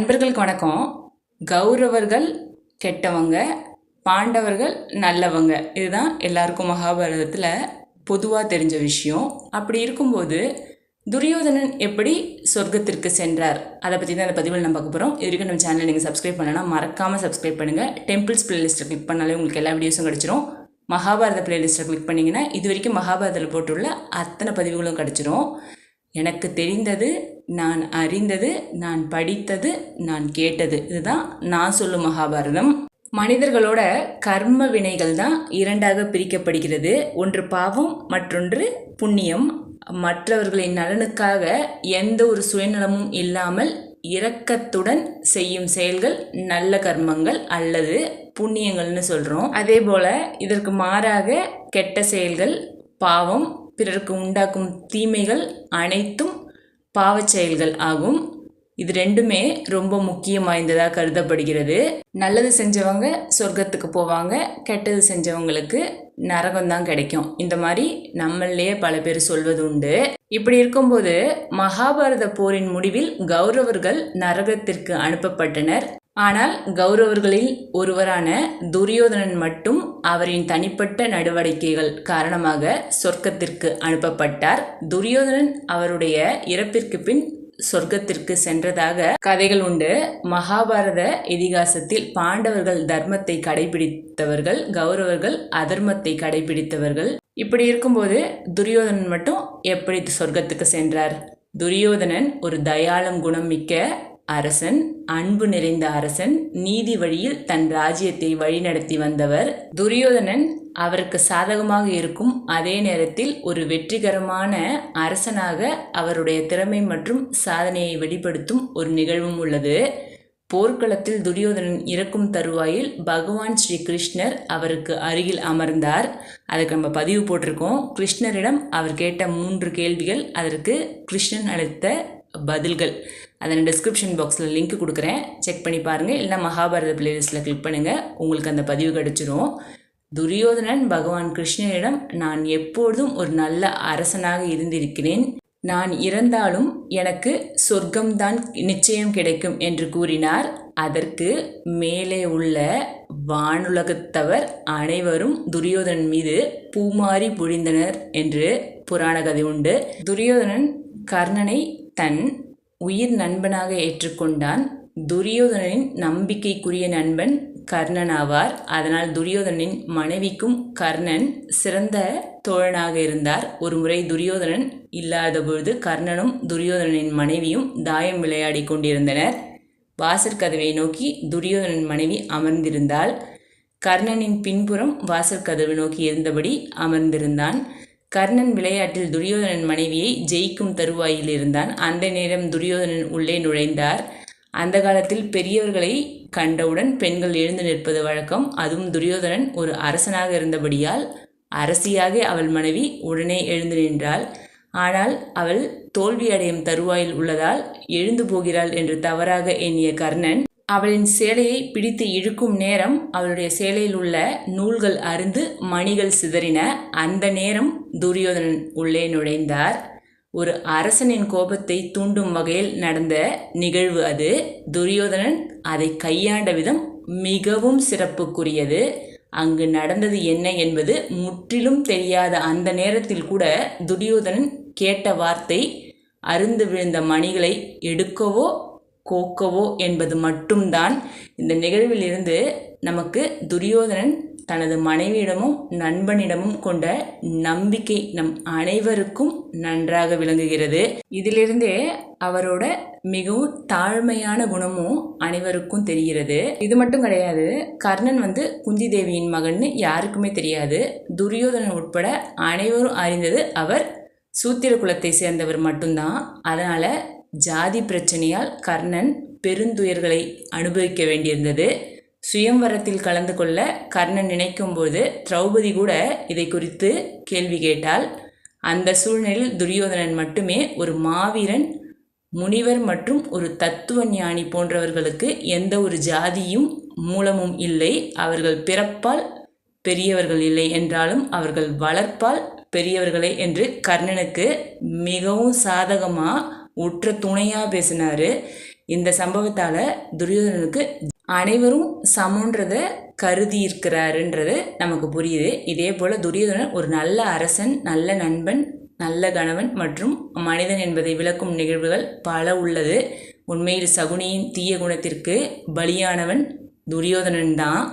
அன்பர்களுக்கு வணக்கம். கௌரவர்கள் கெட்டவங்க பாண்டவர்கள் நல்லவங்க. இதுதான் எல்லாருக்கும் மகாபாரதத்தில் பொதுவாக தெரிஞ்ச விஷயம். அப்படி இருக்கும்போது துரியோதனன் எப்படி சொர்க்கத்திற்கு சென்றார்? அதை பற்றி தான் அந்த பதிவில் நம்ம பார்க்க போகிறோம் இது வரைக்கும் நம்ம சேனலை நீங்கள் சப்ஸ்கிரைப் பண்ணலாம் மறக்காமல் சப்ஸ்கிரைப் பண்ணுங்கள் டெம்பிள்ஸ் பிளேலிஸ்ட்டை கிளிக் பண்ணாலே உங்களுக்கு எல்லா வீடியோஸும் கிடச்சிரும். மகாபாரத பிளேலிஸ்ட்டை கிளிக் பண்ணிங்கன்னா இது வரைக்கும் மகாபாரதத்தில் போட்டுள்ள அத்தனை பதிவுகளும் கிடச்சிரும். எனக்கு தெரிந்தது நான் அறிந்தது நான் படித்தது நான் கேட்டது. இதுதான் நான் சொல்லும் மகாபாரதம். மனிதர்களோட கர்ம வினைகள் தான் இரண்டாக பிரிக்கப்படுகிறது. ஒன்று பாவம் மற்றொன்று புண்ணியம். மற்றவர்களின் நலனுக்காக எந்த ஒரு சுயநலமும் இல்லாமல் இரக்கத்துடன் செய்யும் செயல்கள் நல்ல கர்மங்கள் அல்லது புண்ணியங்கள்னு சொல்கிறோம் அதே போல் இதற்கு மாறாக கெட்ட செயல்கள் பாவம் பிறருக்கு உண்டாக்கும் தீமைகள் அனைத்தும் பாவச் செயல்கள் ஆகும். இது ரெண்டுமே ரொம்ப முக்கியம் வாய்ந்ததாக கருதப்படுகிறது. நல்லது செஞ்சவங்க சொர்க்கத்துக்கு போவாங்க கெட்டது செஞ்சவங்களுக்கு நரகம் தான் கிடைக்கும். இந்த மாதிரி நம்மளே பல பேர் சொல்வது உண்டு. இப்படி இருக்கும்போது மகாபாரத போரின் முடிவில் கௌரவர்கள் நரகத்திற்கு அனுப்பப்பட்டனர். ஆனால் கௌரவர்களில் ஒருவரான துரியோதனன் மட்டும் அவரின் தனிப்பட்ட நடவடிக்கைகள் காரணமாக சொர்க்கத்திற்கு அனுப்பப்பட்டார். துரியோதனன் அவருடைய இறப்பிற்கு பின் சொர்க்கத்திற்கு சென்றதாக கதைகள் உண்டு. மகாபாரத இதிகாசத்தில் பாண்டவர்கள் தர்மத்தை கடைபிடித்தவர்கள் கௌரவர்கள் அதர்மத்தை கடைபிடித்தவர்கள். இப்படி இருக்கும்போது துரியோதனன் மட்டும் எப்படி சொர்க்கத்துக்கு சென்றார்? துரியோதனன் ஒரு தயாளம் குணம் மிக்க அரசன் அன்பு நிறைந்த அரசன் நீதி வழியில் தன் ராஜ்யத்தை வழிநடத்தி வந்தவர். துரியோதனன் அவருக்கு சாதகமாக இருக்கும் அதே நேரத்தில் ஒரு வெற்றிகரமான அரசனாக அவருடைய திறமை மற்றும் சாதனையை வெளிப்படுத்தும் ஒரு நிகழ்வும் உள்ளது. போர்க்களத்தில் துரியோதனன் இறக்கும் தருவாயில் பகவான் ஸ்ரீ கிருஷ்ணர் அவருக்கு அருகில் அமர்ந்தார். அதுக்கு நம்ம பதிவு போட்டிருக்கோம். கிருஷ்ணரிடம் அவர் கேட்ட மூன்று கேள்விகள் அதற்கு கிருஷ்ணன் அளித்த பதில்கள். அதை நான் டிஸ்கிரிப்ஷன் பாக்ஸில் லிங்க் கொடுக்குறேன். செக் பண்ணி பாருங்கள் இல்லைனா மகாபாரத பிளேலிஸ்ட்டில் கிளிக் பண்ணுங்கள் உங்களுக்கு அந்த பதிவு கிடச்சிரும். துரியோதனன் பகவான் கிருஷ்ணனிடம் நான் எப்பொழுதும் ஒரு நல்ல அரசனாக இருந்திருக்கிறேன். நான் இறந்தாலும் எனக்கு சொர்க்கம்தான் நிச்சயம் கிடைக்கும் என்று கூறினார். அதற்கு மேலே உள்ள வானுலகத்தவர் அனைவரும் துரியோதனன் மீது பூமாறி பொழிந்தனர் என்று புராண கதை உண்டு. துரியோதனன் கர்ணனை தன் உயிர் நண்பனாக ஏற்றுக்கொண்டான். துரியோதனின் நம்பிக்கைக்குரிய நண்பன் கர்ணன் ஆவார் அதனால் துரியோதனின் மனைவிக்கும் கர்ணன் சிறந்த தோழனாக இருந்தார். ஒரு முறை துரியோதனன் இல்லாதபொழுது கர்ணனும் துரியோதனின் மனைவியும் தாயம் விளையாடி கொண்டிருந்தனர். வாசற்கதவை நோக்கி துரியோதனன் மனைவி அமர்ந்திருந்தாள். கர்ணனின் பின்புறம் வாசற்கதவு நோக்கி இருந்தபடி அமர்ந்திருந்தான். கர்ணன் விளையாட்டில் துரியோதனன் மனைவியை ஜெயிக்கும் தருவாயில் இருந்தான் அந்த நேரம் துரியோதனன் உள்ளே நுழைந்தார். அந்த காலத்தில் பெரியவர்களை கண்டவுடன் பெண்கள் எழுந்து நிற்பது வழக்கம். அதுவும் துரியோதனன் ஒரு அரசனாக இருந்தபடியால் அரசியாக அவள் மனைவி உடனே எழுந்து நின்றாள். ஆனால் அவள் தோல்வியடையும் தருவாயில் உள்ளதால் எழுந்து போகிறாள் என்று தவறாக எண்ணிய கர்ணன் அவளின் சேலையை பிடித்து இழுக்கும் நேரம் அவளுடைய சேலையில் உள்ள நூல்கள் அருந்து மணிகள் சிதறின. அந்த நேரம் துரியோதனன் உள்ளே நுழைந்தார். ஒரு அரசனின் கோபத்தை தூண்டும் வகையில் நடந்த நிகழ்வு அது. துரியோதனன் அதை கையாண்ட விதம் மிகவும் சிறப்புக்குரியது. அங்கு நடந்தது என்ன என்பது முற்றிலும் தெரியாத அந்த நேரத்தில் கூட துரியோதனன் கேட்ட வார்த்தை அருந்து விழுந்த மணிகளை எடுக்கவோ கோக்கவோ என்பது மட்டும்தான். இந்த நிகழ்விலிருந்து நமக்கு துரியோதனன் தனது மனைவியிடமும் நண்பனிடமும் கொண்ட நம்பிக்கை நம் அனைவருக்கும் நன்றாக விளங்குகிறது. இதிலிருந்தே அவரோட மிகவும் தாழ்மையான குணமும் அனைவருக்கும் தெரிகிறது. இது மட்டும் கிடையாது கர்ணன் வந்து குந்தி தேவியின் மகன்னு யாருக்குமே தெரியாது. துரியோதனன் உட்பட அனைவரும் அறிந்தது அவர் சூத்திர குலத்தை சேர்ந்தவர் மட்டும்தான். அதனால ஜாதி பிரச்சனையால் கர்ணன் பெருந்துயர்களை அனுபவிக்க வேண்டியிருந்தது. சுயம்வரத்தில் கலந்து கொள்ள கர்ணன் நினைக்கும்போது திரௌபதி கூட இதை குறித்து கேள்வி கேட்டால் அந்த சூழ்நிலையில் துரியோதனன் மட்டுமே ஒரு மாவீரன் முனிவர் மற்றும் ஒரு தத்துவ ஞானி போன்றவர்களுக்கு எந்த ஒரு ஜாதியும் மூலமும் இல்லை. அவர்கள் பிறப்பால் பெரியவர்கள் இல்லை என்றாலும் அவர்கள் வளர்ப்பால் பெரியவர்களே என்று கர்ணனுக்கு மிகவும் சாதகமாக உற்ற துணையாக பேசினார். இந்த சம்பவத்தால் துரியோதனனுக்கு அனைவரும் சமன்றத கருதி இருக்கிறாருன்றது நமக்கு புரியுது. இதே போல் துரியோதனன் ஒரு நல்ல அரசன் நல்ல நண்பன் நல்ல கணவன் மற்றும் மனிதன் என்பதை விளக்கும் நிகழ்வுகள் பல உள்ளது. உண்மையில் சகுனியின் தீய குணத்திற்கு பலியானவன் துரியோதனன் தான்.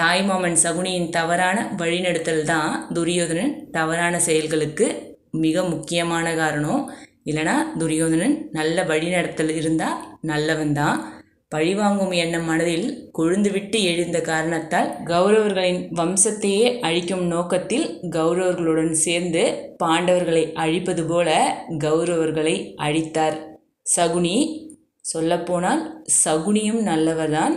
தாய்மாமன் சகுனியின் தவறான வழிநடத்தல் தான் துரியோதனன் தவறான செயல்களுக்கு மிக முக்கியமான காரணம். இல்லைனா துரியோதனன் நல்ல வழிநடத்தல் இருந்தால் நல்லவன் தான். பழிவாங்கும் எண்ணம் மனதில் கொழுந்துவிட்டு எழுந்த காரணத்தால் கௌரவர்களின் வம்சத்தையே அழிக்கும் நோக்கத்தில் கௌரவர்களுடன் சேர்ந்து பாண்டவர்களை அழிப்பது போல கௌரவர்களை அழித்தார். சகுனி சொல்லப்போனால் சகுனியும் நல்லவர்தான்.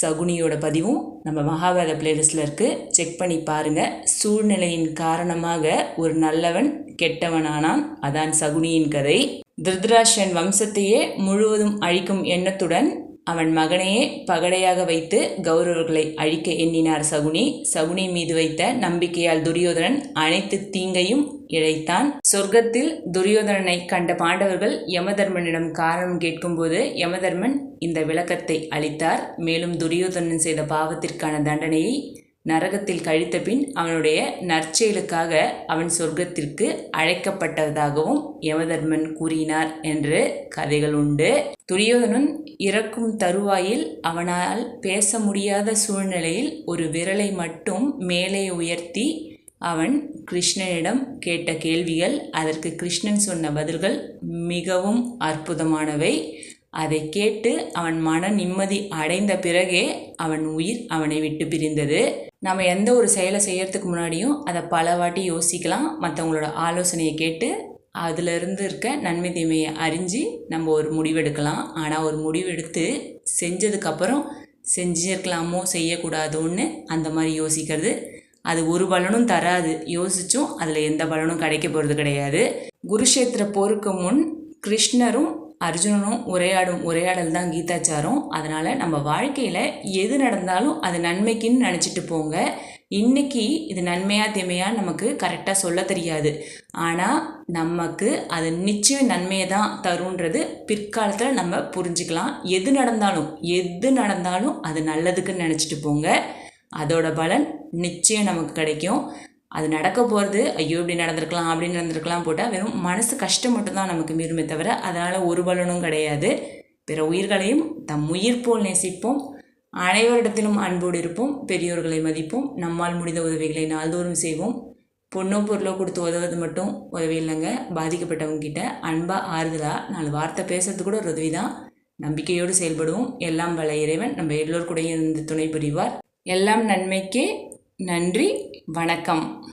சகுனியோட பதிவும் நம்ம மகாபாரத பிளேலிஸ்டில் இருக்குது செக் பண்ணி பாருங்கள் சூழ்நிலையின் காரணமாக ஒரு நல்லவன் கெட்டவனானான். அதான் சகுனியின் கதை. திருதராஷன் வம்சத்தையே முழுவதும் அழிக்கும் எண்ணத்துடன் அவன் மகனையே பகடையாக வைத்து கௌரவர்களை அழிக்க எண்ணினார் சகுனி. சகுனி மீது வைத்த நம்பிக்கையால் துரியோதனன் அனைத்து தீங்கையும் இழைத்தான். சொர்க்கத்தில் துரியோதனனை கண்ட பாண்டவர்கள் யமதர்மனிடம் காரணம் கேட்கும்போது யமதர்மன் இந்த விளக்கத்தை அளித்தார். மேலும் துரியோதனன் செய்த பாவத்திற்கான தண்டனையை நரகத்தில் கழித்த பின் அவனுடைய நற்செயலுக்காக அவன் சொர்க்கத்திற்கு அழைக்கப்பட்டதாகவும் யமதர்மன் கூறினார் என்று கதைகள் உண்டு. துரியோதனன் இறக்கும் தருவாயில் அவனால் பேச முடியாத சூழ்நிலையில் ஒரு விரலை மட்டும் மேலே உயர்த்தி அவன் கிருஷ்ணனிடம் கேட்ட கேள்விகள் அதற்கு கிருஷ்ணன் சொன்ன பதில்கள் மிகவும் அற்புதமானவை. அதை கேட்டு அவன் மன நிம்மதி அடைந்த பிறகே அவன் உயிர் அவனை விட்டு பிரிந்தது. நம்ம எந்த ஒரு செயலை செய்யறதுக்கு முன்னாடியும் அதை பல வாட்டி யோசிக்கலாம். மற்றவங்களோட ஆலோசனையை கேட்டு அதிலிருந்து இருக்க நன்மை தீமையை அறிஞ்சு நம்ம ஒரு முடிவெடுக்கலாம். ஆனால் ஒரு முடிவெடுத்து செஞ்சதுக்கப்புறம் செஞ்சிருக்கலாமோ செய்யக்கூடாதோன்னு அந்த மாதிரி யோசிக்கிறது. அது ஒரு பலனும் தராது. யோசிச்சும் அதில் எந்த பலனும் கிடைக்க போகிறது கிடையாது. குருஷேத்திர போருக்கு முன் கிருஷ்ணரும் அர்ஜுனனும் உரையாடும் உரையாடல் தான் கீதாச்சாரம். அதனால் நம்ம வாழ்க்கையில் எது நடந்தாலும் அது நன்மைக்குன்னு நினச்சிட்டு போங்க. இன்றைக்கி இது நன்மையாக தீமையா நமக்கு கரெக்டாக சொல்ல தெரியாது. ஆனால் நமக்கு அது நிச்சயம் நன்மையை தான் தருன்றது பிற்காலத்தில் நம்ம புரிஞ்சுக்கலாம். எது நடந்தாலும் எது நடந்தாலும் அது நல்லதுக்குன்னு நினச்சிட்டு போங்க. அதோட பலன் நிச்சயம் நமக்கு கிடைக்கும். அது நடக்க போகிறது ஐயோ இப்படி நடந்திருக்கலாம் அப்படின்னு நடந்திருக்கலாம் போட்டால் வெறும் மனசு கஷ்டம் மட்டும்தான் நமக்கு மீறுமே தவிர அதனால் ஒரு பலனும் கிடையாது. பிற உயிர்களையும் தம் உயிர் போல் நேசிப்போம். அனைவரிடத்திலும் அன்போடு இருப்போம். பெரியோர்களை மதிப்போம். நம்மால் முடிந்த உதவிகளை நாள்தோறும் செய்வோம். பொண்ணோ பொருளோ கொடுத்து உதவுறது மட்டும் உதவி இல்லைங்க. பாதிக்கப்பட்டவங்க கிட்ட அன்பாக ஆறுதலாக நாலு வார்த்தை பேசுறது கூட ஒரு உதவி தான் நம்பிக்கையோடு செயல்படுவோம். எல்லாம் பல இறைவன். நம்ம எல்லோர் கூடயும் இருந்து துணை புரிவார். எல்லாம் நன்மைக்கே நன்றி வணக்கம்.